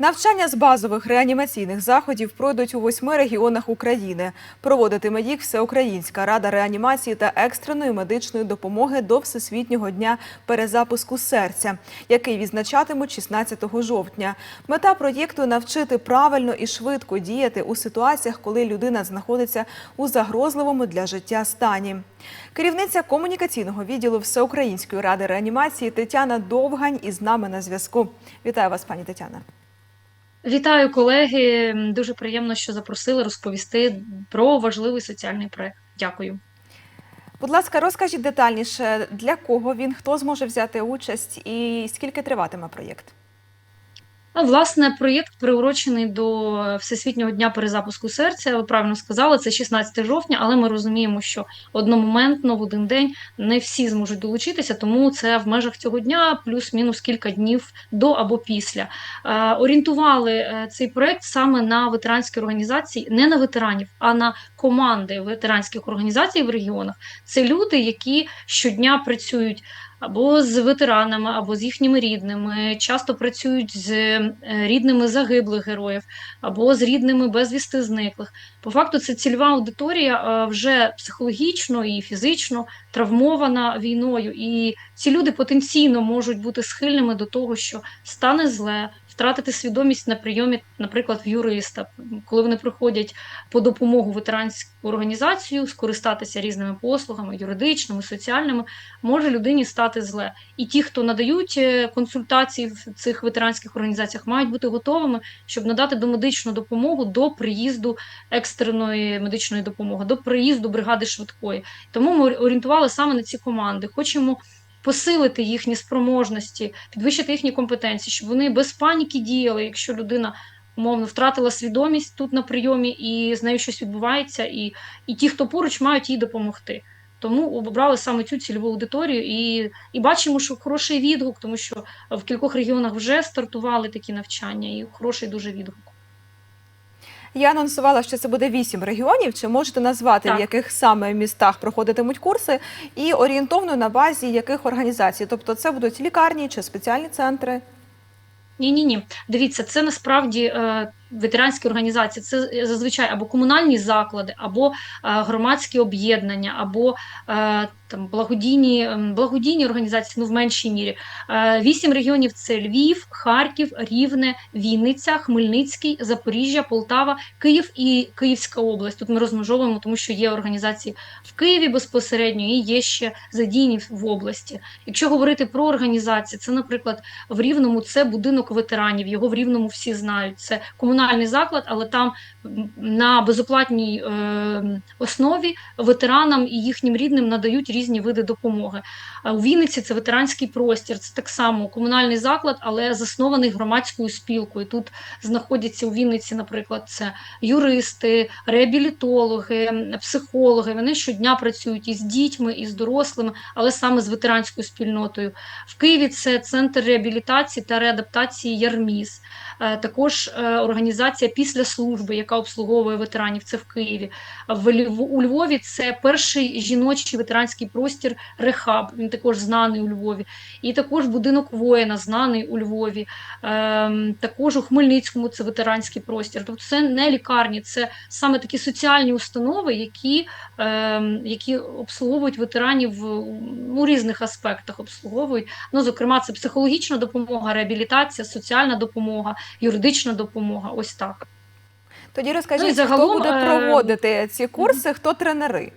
Навчання з базових реанімаційних заходів пройдуть у восьми регіонах України. Проводитиме їх Всеукраїнська рада реанімації та екстреної медичної допомоги до Всесвітнього дня перезапуску серця, який відзначатимуть 16 жовтня. Мета проєкту навчити правильно і швидко діяти у ситуаціях, коли людина знаходиться у загрозливому для життя стані. Керівниця комунікаційного відділу Всеукраїнської ради реанімації Тетяна Довгань із нами на зв'язку. Вітаю вас, пані Тетяна. Вітаю, колеги. Дуже приємно, що запросили розповісти про важливий соціальний проект. Дякую. Будь ласка, розкажіть детальніше, для кого він, хто зможе взяти участь і скільки триватиме проєкт? Ну, власне, проєкт приурочений до Всесвітнього дня перезапуску серця. Ви правильно сказали, це 16 жовтня, але ми розуміємо, що одномоментно в один день не всі зможуть долучитися, тому це в межах цього дня плюс-мінус кілька днів до або після. Е, орієнтували е, цей проєкт саме на ветеранські організації, не на ветеранів, а на команди ветеранських організацій в регіонах. Це люди, які щодня працюють або з ветеранами, або з їхніми рідними, часто працюють з е, рідними загиблих героїв, або з рідними безвісти зниклих. По факту, це цільова аудиторія е, вже психологічно і фізично травмована війною, і ці люди потенційно можуть бути схильними до того, що стане зле. Втратити свідомість на прийомі, наприклад, в юриста, коли вони приходять по допомогу ветеранську організацію, скористатися різними послугами, юридичними, соціальними, може людині стати зле. І ті, хто надають е, консультації в цих ветеранських організаціях, мають бути готовими, щоб надати домедичну допомогу до приїзду екстреної медичної допомоги, до приїзду бригади швидкої. Тому ми орієнтували саме на ці команди. Хочемо посилити їхні спроможності, підвищити їхні компетенції, щоб вони без паніки діяли, якщо людина умовно втратила свідомість тут на прийомі і з нею щось відбувається, і, і ті, хто поруч, мають їй допомогти. Тому обрали саме цю цільову аудиторію і і бачимо, що хороший відгук, тому що в кількох регіонах вже стартували такі навчання, і хороший дуже відгук. Я анонсувала, що це буде вісім регіонів. Чи можете назвати, Так. в яких саме містах проходитимуть курси, і орієнтовно на базі яких організацій? Тобто це будуть лікарні чи спеціальні центри? Ні, ні, ні. Дивіться, це насправді е, ветеранські організації. Це зазвичай або комунальні заклади, або е, громадські об'єднання, або е, там благодійні благодійні організації, ну в меншій мірі. Е, Вісім регіонів це Львів, Харків, Рівне, Вінниця, Хмельницький, Запоріжжя, Полтава, Київ і Київська область. Тут ми розмежовуємо, тому що є організації в Києві безпосередньо і є ще задійні в області. Якщо говорити про організації, це, наприклад, в Рівному це будинок ветеранів. Його в Рівному всі знають. Це комунальний заклад, але там на безоплатній е, основі ветеранам і їхнім рідним надають різні види допомоги. А У Вінниці це ветеранський простір, це так само комунальний заклад, але заснований громадською спілкою. Тут знаходяться у Вінниці, наприклад, це юристи, реабілітологи, психологи. Вони щодня працюють із дітьми, і з дорослими, але саме з ветеранською спільнотою. В Києві це центр реабілітації та реадаптації Ярміс. Е, Також е, організація після служби, яка обслуговує ветеранів, це в Києві. У Львові це перший жіночий ветеранський простір Рехаб. Він також знаний у Львові. І також будинок воїна, знаний у Львові. Ем, Також у Хмельницькому це ветеранський простір. Тобто це не лікарні, це саме такі соціальні установи, які, ем, які обслуговують ветеранів у різних аспектах. Обслуговують. Ну, зокрема, це психологічна допомога, реабілітація, соціальна допомога, юридична допомога. Ось так. Тоді розкажіть, Ну, загалом, хто буде е, проводити ці курси, хто тренери?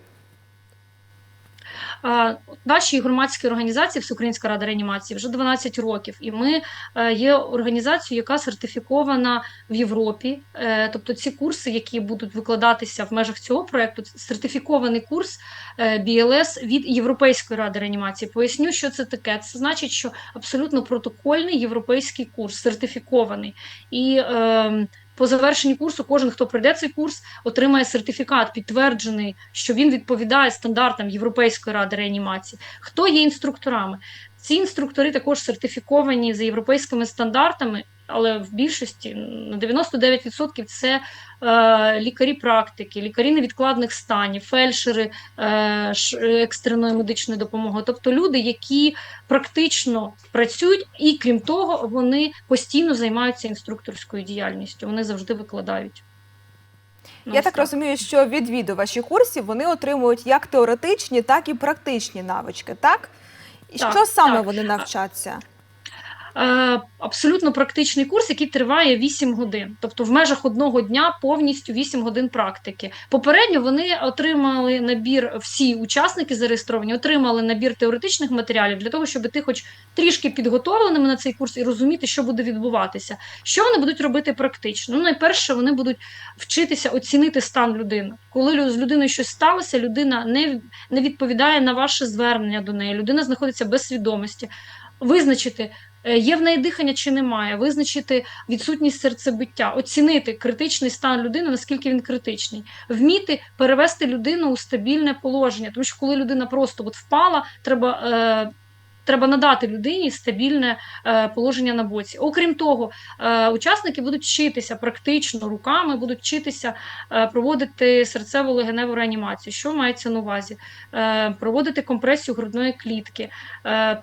Нашій громадській організації Всеукраїнська рада реанімації вже 12 років, і ми е, є організацією, яка сертифікована в Європі. Е, Тобто ці курси, які будуть викладатися в межах цього проекту, сертифікований курс е, BLS від Європейської ради реанімації. Поясню, що це таке. Це значить, що абсолютно протокольний європейський курс, сертифікований. І е, по завершенні курсу кожен, хто пройде цей курс, отримає сертифікат, підтверджений, що він відповідає стандартам Європейської ради реанімації. Хто є інструкторами? Ці інструктори також сертифіковані за європейськими стандартами. Але в більшості на 99% це е, лікарі практики, лікарі невідкладних станів, фельдшери е, екстреної медичної допомоги, тобто люди, які практично працюють, і крім того, вони постійно займаються інструкторською діяльністю. Вони завжди викладають. Ну, Я так розумію, що відвідувачі курсів вони отримують як теоретичні, так і практичні навички, так? І Так, що саме так. вони навчаться? Е, абсолютно практичний курс, який триває 8 годин. Тобто в межах одного дня повністю 8 годин практики. Попередньо вони отримали набір, всі учасники зареєстровані, отримали набір теоретичних матеріалів для того, щоб ти хоч трішки підготовленими на цей курс і розуміти, що буде відбуватися. Що вони будуть робити практично? Ну, найперше, вони будуть вчитися оцінити стан людини. Коли з людиною щось сталося, людина не, не відповідає на ваше звернення до неї, людина знаходиться без свідомості. Визначити, є в неї дихання чи немає, визначити відсутність серцебиття, оцінити критичний стан людини, наскільки він критичний, вміти перевести людину у стабільне положення. Тому що коли людина просто от впала, треба. Е, Треба надати людині стабільне е, положення на боці. Окрім того, е, учасники будуть вчитися практично руками, будуть вчитися е, проводити серцево-легеневу реанімацію. Що мається на увазі? Проводити компресію грудної клітки,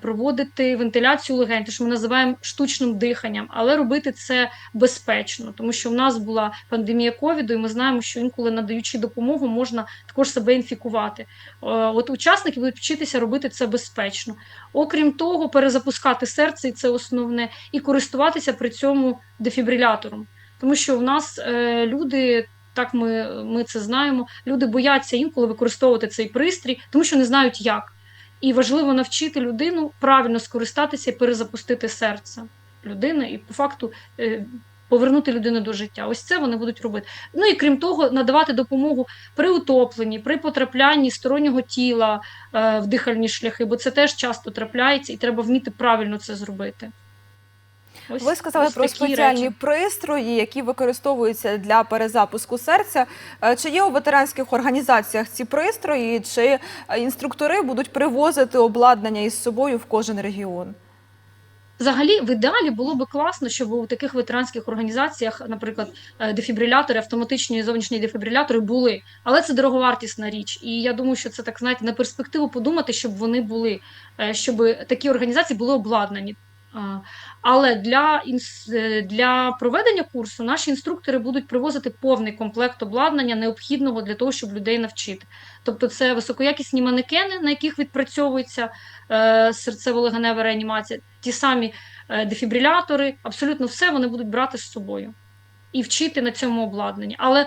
проводити вентиляцію легень, те, що ми називаємо штучним диханням, але робити це безпечно, тому що в нас була пандемія ковіду, і ми знаємо, що інколи надаючи допомогу, можна також себе інфікувати. Е, От учасники будуть вчитися робити це безпечно. Окрім того, перезапускати серце, і це основне, і користуватися при цьому дефібрилятором. Тому що в нас е, люди, так ми, ми це знаємо, люди бояться інколи використовувати цей пристрій, тому що не знають як. І важливо навчити людину правильно скористатися і перезапустити серце людини, і по факту е, повернути людину до життя. Ось це вони будуть робити. Ну і крім того, надавати допомогу при утопленні, при потраплянні стороннього тіла е, в дихальні шляхи, бо це теж часто трапляється, і треба вміти правильно це зробити. Ось, Ви сказали ось про спеціальні речі. пристрої, які використовуються для перезапуску серця. Е, Чи є у ветеранських організаціях ці пристрої, чи е, інструктори будуть привозити обладнання із собою в кожен регіон? Взагалі, в ідеалі було би класно, щоб у таких ветеранських організаціях, наприклад, е, дефібрилятори, автоматичні зовнішні дефібрилятори були, але це дороговартісна річ. І я думаю, що це так знаєте на перспективу подумати, щоб вони були, е, щоб такі організації були обладнані. Але для е, для проведення курсу наші інструктори будуть привозити повний комплект обладнання, необхідного для того, щоб людей навчити. Тобто, це високоякісні манекени, на яких відпрацьовується е, серцево-легенева реанімація, ті самі е, дефібрилятори, абсолютно все вони будуть брати з собою і вчити на цьому обладнанні. Але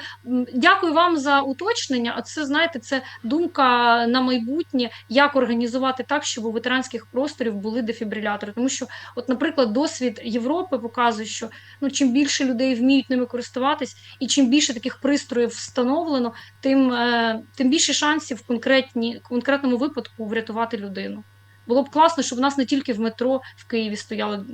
дякую вам за уточнення. А це знаєте, це думка на майбутнє, як організувати так, щоб у ветеранських просторів були дефібрилятори. Тому що, от, наприклад, досвід Європи показує, що ну чим більше людей вміють ними користуватись, і чим більше таких пристроїв встановлено, тим, е, тим більше шансів в конкретні, конкретному випадку врятувати людину. Було б класно, щоб у нас не тільки в метро в Києві стояли,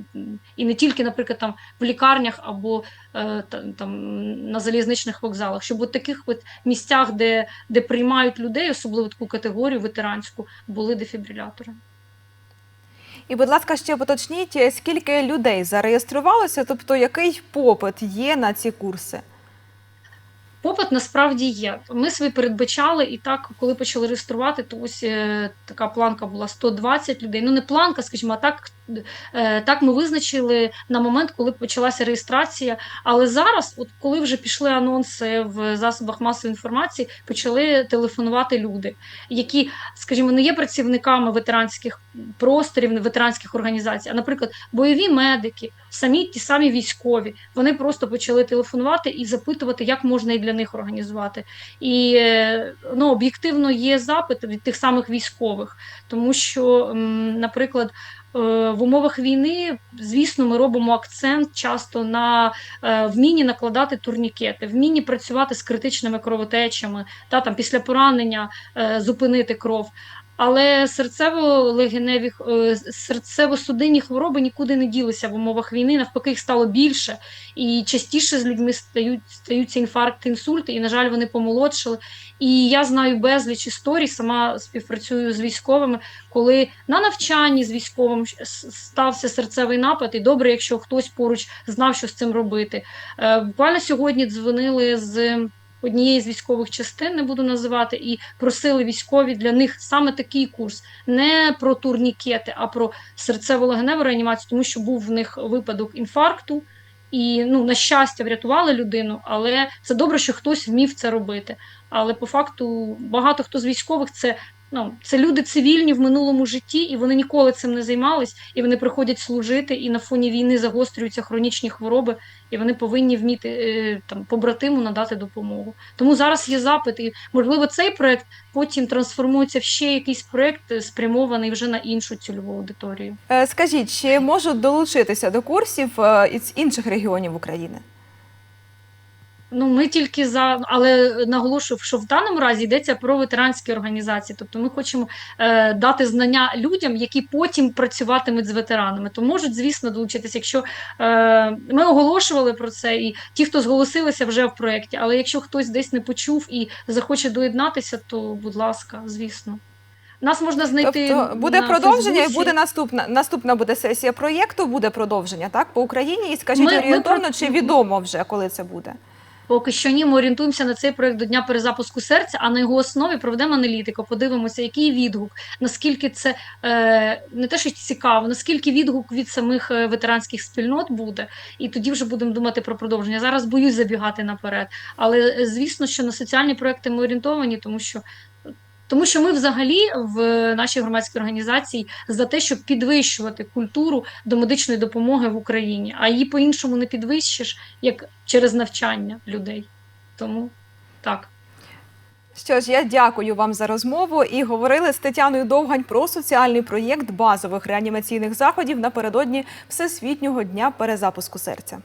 і не тільки, наприклад, там в лікарнях або е, там на залізничних вокзалах, щоб у таких от місцях, де, де приймають людей, особливо таку категорію ветеранську, були дефібрилятори. І, будь ласка, ще поточніть, скільки людей зареєструвалося, тобто який попит є на ці курси? Попит насправді є. Ми собі передбачали, і так, коли почали реєструвати, то ось е, така планка була 120 людей. Ну не планка, скажімо, а так, так ми визначили на момент, коли почалася реєстрація. Але зараз, от коли вже пішли анонси в засобах масової інформації, почали телефонувати люди, які, скажімо, не є працівниками ветеранських просторів, ветеранських організацій, а, наприклад, бойові медики, самі ті самі військові. Вони просто почали телефонувати і запитувати, як можна і для них організувати. І е, ну, об'єктивно є запит від тих самих військових, тому що, наприклад, е, в умовах війни, звісно, ми робимо акцент часто на е, вмінні накладати турнікети, вмінні працювати з критичними кровотечами, та там після поранення е, зупинити кров. Але серцево-легеневі е, серцево-судинні хвороби нікуди не ділися в умовах війни. Навпаки, їх стало більше і частіше з людьми стають стаються інфаркти, інсульти, і на жаль, вони помолодшили. І я знаю безліч історій, сама співпрацюю з військовими, коли на навчанні з військовим стався серцевий напад, і добре, якщо хтось поруч знав, що з цим робити. Е, Буквально сьогодні дзвонили з однієї з військових частин, не буду називати, і просили військові для них саме такий курс, не про турнікети, а про серцево-легеневу реанімацію, тому що був в них випадок інфаркту. І ну, на щастя, врятували людину, але це добре, що хтось вмів це робити. Але по факту багато хто з військових це ну, це люди цивільні в минулому житті, і вони ніколи цим не займались, і вони приходять служити, і на фоні війни загострюються хронічні хвороби, і вони повинні вміти е, там побратиму надати допомогу. Тому зараз є запит, і можливо цей проект потім трансформується в ще якийсь проект, е, спрямований вже на іншу цільову аудиторію. Е, Скажіть, чи можуть долучитися до курсів із інших регіонів України? Ну, ми тільки за, але наголошую, що в даному разі йдеться про ветеранські організації. Тобто ми хочемо е, дати знання людям, які потім працюватимуть з ветеранами. То можуть, звісно, долучитися. Якщо е, ми оголошували про це, і ті, хто зголосилися вже в проєкті, але якщо хтось десь не почув і захоче доєднатися, то будь ласка, звісно. Нас можна знайти. Тобто буде на продовження, і буде наступна наступна буде сесія проєкту. Буде продовження так по Україні. І скажіть Ми- ми орієнтовно, про- чи відомо вже коли це буде? Поки що ні, ми орієнтуємося на цей проект до дня перезапуску серця, а на його основі проведемо аналітику, подивимося, який відгук, наскільки це е, не те, що цікаво, наскільки відгук від самих е, ветеранських спільнот буде, і тоді вже будемо думати про продовження. Зараз боюсь забігати наперед. Але е, звісно, що на соціальні проекти ми орієнтовані, тому що. Тому що ми взагалі в нашій громадській організації за те, щоб підвищувати культуру до медичної допомоги в Україні, а її по-іншому не підвищиш, як через навчання людей. Тому так. Що ж, я дякую вам за розмову і говорили з Тетяною Довгань про соціальний проєкт базових реанімаційних заходів напередодні Всесвітнього дня перезапуску серця.